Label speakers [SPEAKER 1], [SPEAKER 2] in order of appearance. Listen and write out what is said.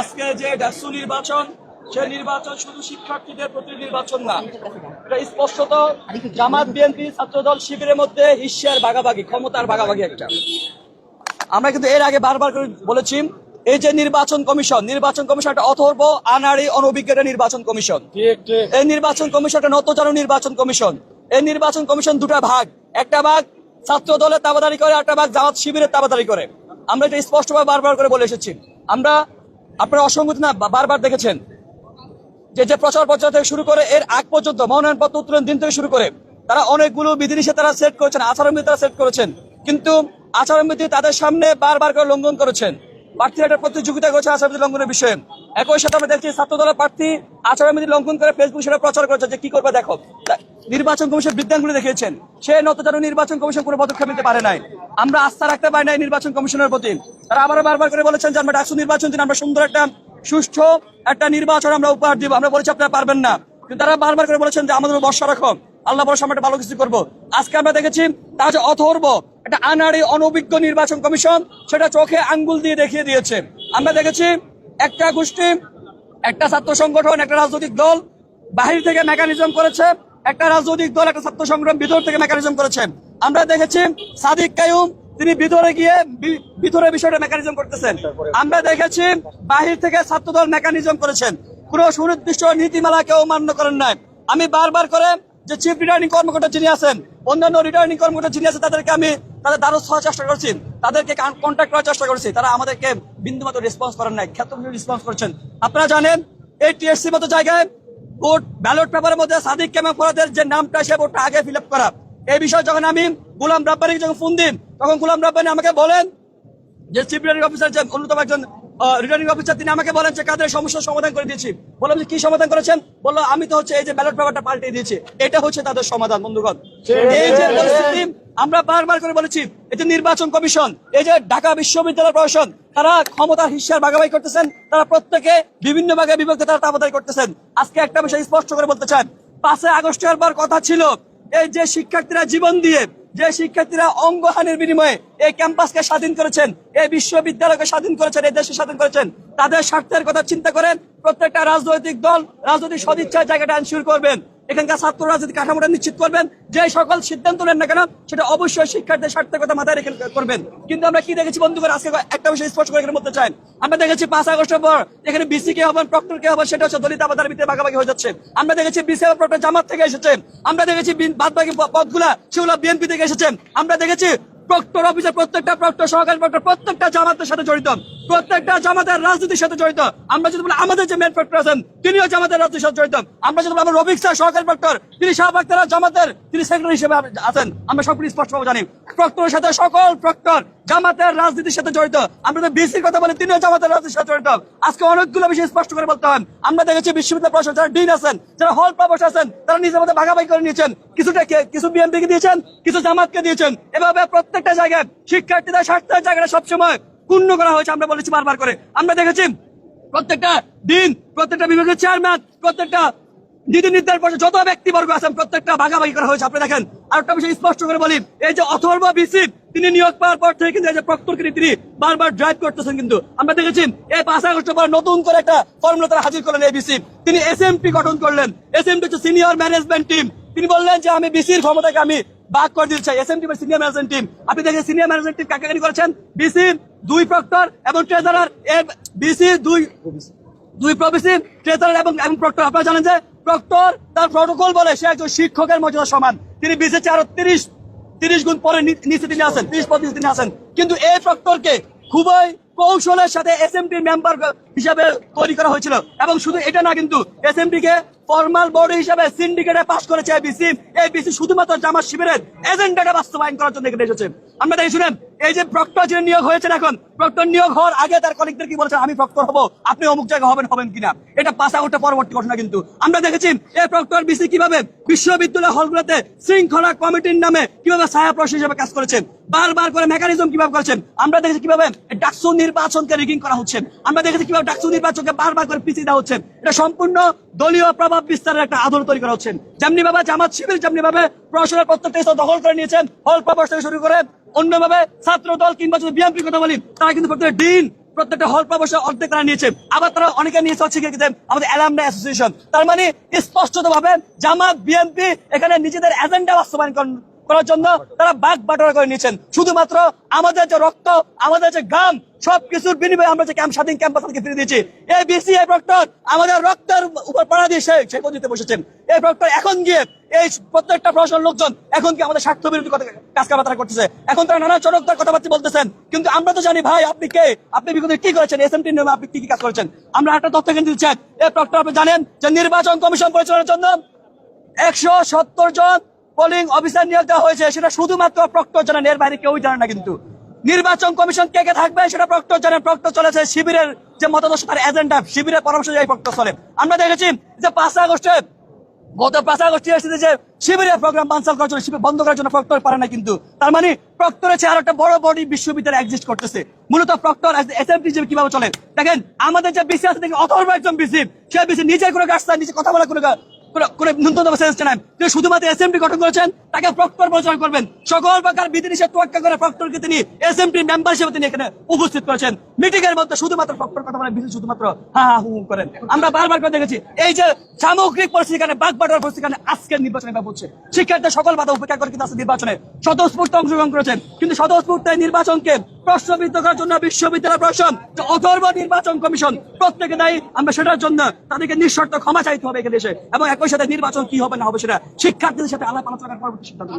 [SPEAKER 1] আজকে যে ডাকসু নির্বাচন সে নির্বাচন শুধু শিক্ষার্থীদের প্রতি নির্বাচন না এটা স্পষ্টত জামাত বিএনপি ছাত্রদল শিবিরের মধ্যে হিস্যার ভাগাভাগি ক্ষমতার ভাগাভাগি একটা। আমরা কিন্তু এর আগে বারবার করে বলেছি এই যে নির্বাচন কমিশন নির্বাচন কমিশন একটা অথর্ব আনাড়ি অনভিজ্ঞ একটা নির্বাচন কমিশন। এই নির্বাচন কমিশন একটা নতজানু নির্বাচন কমিশন। এই নির্বাচন কমিশন দুটা ভাগ একটা ভাগ ছাত্র দলের তাবাদারি করে একটা ভাগ জামাত শিবিরের তাবাদারি করে। আমরা এটা স্পষ্টভাবে বারবার করে বলে এসেছি। আমরা আপনারা অসংগতি না বারবার দেখেছেন যে যে প্রচার প্রচার থেকে শুরু করে এর আগ পর্যন্ত মনোনয়নপত্র উত্তোলন দিন থেকে শুরু করে তারা অনেকগুলো বিধিনিষেধ তারা সেট করেছেন আচরণবিধি তারা সেট করেছেন। কিন্তু আচরণবিধি তাদের সামনে বারবার করে লঙ্ঘন করেছেন। প্রার্থীরা একটা প্রতিযোগিতা করেছে আচরণবিধি লঙ্ঘনের বিষয়ে। একই সাথে আমরা দেখছি ছাত্র দলের প্রার্থী আচরণবিধি লঙ্ঘন করে ফেসবুক সেটা প্রচার করেছে যে, কি করবে দেখো? নির্বাচন কমিশন বিদ্যাঙ্গুলি দেখিয়েছেন। সে নতজানু নির্বাচন কমিশন কোনো পদক্ষেপ নিতে পারে নাই। আমরা আস্থা রাখতে পারি নাই নির্বাচন কমিশনের প্রতি। তারা আবারও বারবার করে বলেছেন যে, আমরা ডাকসু নির্বাচন দিন, আমরা সুন্দর একটা, সুষ্ঠু একটা নির্বাচন আমরা উপহার দিব। আমরা বলেছি, আপনারা পারবেন না। কিন্তু তারা বারবার করে বলেছেন যে, আমাদের বর্ষা রাখো। আল্লাহ বর্ষা আমরা ভালো কিছু করব। আজকে আমরা দেখেছি, তার যে অথর্ব, একটা আনাড়ি, অনভিজ্ঞ নির্বাচন কমিশন, সেটা চোখে আঙ্গুল দিয়ে দেখিয়ে দিয়েছে। আমরা দেখেছি, একটা গোষ্ঠী, একটা ছাত্র সংগঠন, একটা রাজনৈতিক দল বাহির থেকে মেকানিজম করেছে, একটা রাজনৈতিক দল, একটা ছাত্র সংগ্রাম ভিতর থেকে মেকানিজম করেছে। আমরা দেখেছি সাদিক কায়ুম তিনি ভিতরে গিয়ে ভিতরে বিষয়টা মেকানিজম করতেছেন। আমরা দেখেছি বাহির থেকে ছাত্র দল মেকানিজম করেছেন। কোন সুনির্দিষ্ট নীতিমালা কেউ মান্য করেন নাই। আমি বারবার করে যে চিফ রিটার্নিং কর্মকর্তা যিনি আছেন অন্যান্য রিটার্নিং কর্মকর্তা যিনি আছেন তাদেরকে আমি তাদের দ্বারস্থ হওয়ার চেষ্টা করছি। তাদেরকে কন্ট্যাক্ট করার চেষ্টা করছি। তারা আমাদেরকে বিন্দুমাত্র রেসপন্স করেন নাই ক্ষেত্র রেসপন্স করছেন। আপনারা জানেন এই টিএসসি মতো জায়গায় ভোট ব্যালট পেপারের মধ্যে সাদিক কেমন ফরাদের যে নামটা সে ভোটটা আগে ফিল আপ করা। এই বিষয়ে যখন আমি গুলাম রাব্বানিকে যখন ফোন দিন তখন গুলাম রাব্বানি আমাকে বলেন যে চিফ রিটার্নিং অফিসার যে অন্যতম একজন রিটার্নিং অফিসার তিনি আমাকে বলেন যে কাদের সমস্যার সমাধান করে দিয়েছি। বললাম যে কি সমাধান করেছেন? বলল আমি তো হচ্ছে এই যে ব্যালট পেপারটা পাল্টে দিয়েছি। এটা হচ্ছে তাদের সমাধান বন্ধুগণ। এই যে পরিস্থিতি আমরা বারবার করে বলেছি এই যে নির্বাচন কমিশন এই যে ঢাকা বিশ্ববিদ্যালয় প্রশাসন তারা ক্ষমতার হিসার ভাগাভাগি করতেছেন তারা প্রত্যেকে বিভিন্ন ভাগে বিভক্ত তারা তাবাদারি করতেছেন। আজকে একটা বিষয় স্পষ্ট করে বলতে চান পাঁচই আগস্টের পর কথা ছিল এই যে শিক্ষার্থীরা জীবন দিয়ে, যে শিক্ষার্থীরা অঙ্গহানির বিনিময়ে এই ক্যাম্পাসকে স্বাধীন করেছেন, এই বিশ্ববিদ্যালয়কে স্বাধীন করেছেন, এই দেশে স্বাধীন করেছেন, তাদের স্বার্থের কথা চিন্তা করেন, প্রত্যেকটা রাজনৈতিক দল, রাজনৈতিক সদিচ্ছায় জায়গাটা আনসিওর করবেন। এখানকার ছাত্র রাজনীতি কাঠামোটা নিশ্চিত করবেন, যে সকল সিদ্ধান্ত নেন না কেন, সেটা অবশ্যই শিক্ষার্থীর স্বার্থের কথা মাথায় রেখে করবেন। কিন্তু আমরা কি দেখেছি বন্ধুগণ? আজকে একটা বিষয় স্পষ্ট করে এখানে বলতে চাই। আমরা দেখেছি পাঁচ আগস্টের পর এখানে বিসি কে হবেন, প্রক্টর কে হবেন, সেটা হচ্ছে দলিত আবাদার ভিতরে ভাগাভাগি হয়ে যাচ্ছে। আমরা দেখেছি বিসি প্রক্টর জামাত থেকে এসেছে। আমরা দেখেছি বাদ বাকি পদগুলা সেগুলো বিএনপি থেকে এসেছে। আমরা দেখেছি প্রক্টর অফিসের প্রত্যেকটা প্রক্টর, সহকারী প্রক্টর প্রত্যেকটা জামাতের সাথে জড়িত। প্রত্যেকটা জামাতের রাজনীতির সাথে জড়িত। আমরা যদি বলি আমাদের যে মেন প্রক্টর আছেন, তিনিও জামাতের রাজনীতির সাথে জড়িত। আমরা যদি বলি আমার রবিক স্যার, সহকারী প্রক্টর, তিনি শাহবাগ তারা জামাতের, তিনি সেক্রেটারি হিসেবে আছেন। আমরা সকলে স্পষ্টভাবে জানি, প্রক্টরের সাথে সকল প্রক্টর জামাতের রাজনীতির সাথে জড়িত। আমরা যদি বিসির কথা বলি, তিনিও জামাতের রাজনীতির সাথে জড়িত। আজকে অনেকগুলো বিষয় স্পষ্ট করে বলতে হয়। আমরা দেখেছি বিশ্ববিদ্যালয় প্রশাসন যারা ডিন আছেন, যারা হল প্রবেশ আছেন, তারা নিজের মধ্যে ভাগাভাগি করে নিয়েছেন। কিছুটা কিছু বিএনপি কে দিয়েছেন, কিছু জামাতকে দিয়েছেন। এভাবে প্রত্যেকটা জায়গায় শিক্ষার্থীদের স্বার্থের জায়গাটা সবসময় পূর্ণ করা হয়েছে, আমরা বলেছি বারবার করে। আমরা দেখেছি প্রত্যেকটা দিন, প্রত্যেকটা বিভাগের চেয়ারম্যান প্রত্যেকটা নীতি নির্ধারণ পর্ষদ যত ব্যক্তিবর্গ আছেন, প্রত্যেকটা ভাগাভাগি করা হয়েছে। আপনি দেখেন আর একটা বিষয় স্পষ্ট করে বলি, এই যে অথর্ব বিসি তিনি নিয়োগ পাওয়ার পর থেকে কিন্তু এই যে প্রক্টরকে তিনি বারবার ড্রাইভ করতেছেন কিন্তু। আমরা দেখেছি, এই পাঁচ আগস্ট পর নতুন করে একটা ফর্মুলা হাজির করলেন এই বিসি তিনি এসএমপি গঠন করলেন। এসএমপি হচ্ছে সিনিয়র ম্যানেজমেন্ট টিম তিনি বললেন যে আমি বিসির ক্ষমতাকে আমি বাদ করে দিতে চাই এসএমটি সিনিয়র ম্যানেজমেন্ট টিম আপনি দেখেন সিনিয়র ম্যানেজমেন্ট টিম কাকে করেছেন? বিসির দুই প্রক্টর এবং ট্রেজারার বিসি দুই দুই প্রফেসর ট্রেজারার এবং এবং প্রক্টর আপনারা জানেন যে প্রক্টর তার প্রটোকল বলে, সে একজন শিক্ষকের মর্যাদা সমান। তিনি বিসি আরও তিরিশ তিরিশ গুণ পরে নিচে তিনি আছেন, তিরিশ পঁচিশ তিনি আছেন। কিন্তু এই প্রক্টরকে খুবই কৌশলের সাথে এসএমপি মেম্বার হিসাবে তৈরি করা হয়েছিল। এবং শুধু এটা না কিন্তু এসএমপি কে ফর্মাল বোর্ড হিসাবে সিন্ডিকেটে পাস করেছে A B C A B C শুধুমাত্র জামাত শিবিরের এজেন্ডাটা বাস্তবায়ন করার জন্য এখানে এসেছে। আমরা তাই শুনেন এই যে প্রক্টর যিনি নিয়োগ হয়েছেন এখন প্রক্টর নিয়োগ হওয়ার আগে তার কলিগদের কি বলেছেন? আমি প্রক্টর হব। আপনি অমুক জায়গায় হবেন হবেন কিনা? এটা পাঁচ আগস্টের পরবর্তী ঘটনা কিন্তু। আমরা দেখেছি, এই প্রক্টর বিসি কীভাবে বিশ্ববিদ্যালয় হলগুলোতে শৃঙ্খলা কমিটির নামে কীভাবে ছায়া প্রশ্ন হিসেবে কাজ করেছেন, বারবার করে মেকানিজম কীভাবে করেছেন? আমরা দেখেছি কীভাবে ডাকসু নির্বাচনকে রিগিং করা হচ্ছে। আমরা দেখেছি কীভাবে ডাকসু নির্বাচনকে বারবার করে পিছিয়ে দেওয়া হচ্ছে। এটা সম্পূর্ণ দলীয় প্রভাব বিস্তারের একটা আদর তৈরি করা হচ্ছে। যেমনি ভাবে জামাত শিবির যেমনি ভাবে প্রশাসনের প্রত্যেকটা দখল করে নিয়েছেন, হল প্রবেশ থেকে শুরু করে অন্যভাবে ছাত্র দল কিংবা যদি বিএনপি কথা বলি, তারা কিন্তু প্রত্যেকটা দিন প্রত্যেকটা হল প্রবেশে অর্ধেক তারা নিয়েছে। আবার তারা অনেকে নিয়েছে হচ্ছে আমাদের অ্যালামনা অ্যাসোসিয়েশন তার মানে স্পষ্টত ভাবে জামাত, বিএনপি এখানে নিজেদের এজেন্ডা বাস্তবায়ন করার জন্য তারা বাঘ বাটোয়ারা করে নিয়েছেন। শুধুমাত্র আমাদের যে রক্ত, আমাদের যে গাম সবকিছুর বিনিময়ে আমরা যে ক্যাম্প, স্বাধীন ক্যাম্পাস থেকে ফিরে দিয়েছি। এই বিসি, এই প্রক্টর আমাদের রক্তের উপর পাড়া দিয়ে সে পদ্ধতিতে বসেছেন। এই প্রক্টর এখন গিয়ে এই প্রত্যেকটা প্রশাসন লোকজন এখন কি আমাদের স্বার্থ বিরোধী কথা কাজ কারবার করতেছে? এখন তারা নানা চরকদার কথাবার্তা বলতেছেন। কিন্তু আমরা তো জানি, ভাই, আপনি কে? আপনি বিগত কি করেছেন? এস এম টি নিয়মে আপনি কি কি কাজ করেছেন? আমরা একটা তথ্য কেন্দ্র দিচ্ছেন এই প্রক্টর, আপনি জানেন যে নির্বাচন কমিশন পরিচালনার জন্য একশো সত্তর জন পোলিং অফিসার নিয়োগ দেওয়া হয়েছে, সেটা শুধুমাত্র প্রক্টর জানেন এর বাইরে কেউই জানে না কিন্তু। নির্বাচন কমিশন কে কে থাকবে, সেটা প্রক্টর জানেন প্রক্টর চলেছে শিবিরের যে মতাদর্শ, তার এজেন্ডা শিবিরের পরামর্শ এই প্রক্টর চলে। আমরা দেখেছি যে পাঁচ আগস্টে, গত পাঁচ আগস্ট এসেছে যে শিবিরের প্রোগ্রাম বানসাল করার জন্য, শিবির বন্ধ করার জন্য প্রক্টর পারে না কিন্তু। তার মানে প্রক্টরের চেয়ে আর একটা বড় বডি বিশ্ববিদ্যালয় এক্সিস্ট করতেছে। মূলত প্রক্টর এস এম হিসেবে কীভাবে চলে? দেখেন, আমাদের যে বিসি আছে, দেখেন, অথর্ব একজন বিসি সে বিসি নিজে কোনো গাছ নিজে কথা বলা কোনো ন্যূনতম শুধুমাত্র এসএমপি গঠন করেছেন, তাকে প্রক্টর করবেন। সকল প্রকার তোয়াক্কা করে প্রক্টরকে তিনি মেম্বার হিসেবে তিনি এখানে উপস্থিত করেছেন। মধ্যে শুধুমাত্র প্রক্টর কথা বলে শুধুমাত্র হা হা, হু করেন। আমরা বারবার করে দেখেছি, এই যে সামগ্রিক পরিস্থিতি কারণে বাঘ বাটোয়ার পরিস্থিতি কারণে আজকের নির্বাচনে হচ্ছে। শিক্ষার্থীদের সকল বাধা উপেক্ষা করে কিন্তু আজকে নির্বাচনে স্বতঃস্ফূর্ত অংশগ্রহণ করেছেন। কিন্তু স্বতঃস্ফূর্ত নির্বাচনকে প্রশ্নবিদ্ধ করার জন্য বিশ্ববিদ্যালয় প্রশাসন, যে নির্বাচন কমিশন, প্রত্যেকে দায়ী আমরা সেটার জন্য তাদেরকে নিঃশর্ত ক্ষমা চাইতে হবে এখানে এসে এবং একই সাথে নির্বাচন কি হবে না হবে সেটা শিক্ষার্থীদের সাথে আলাপ আলোচনার পরবর্তী সিদ্ধান্ত।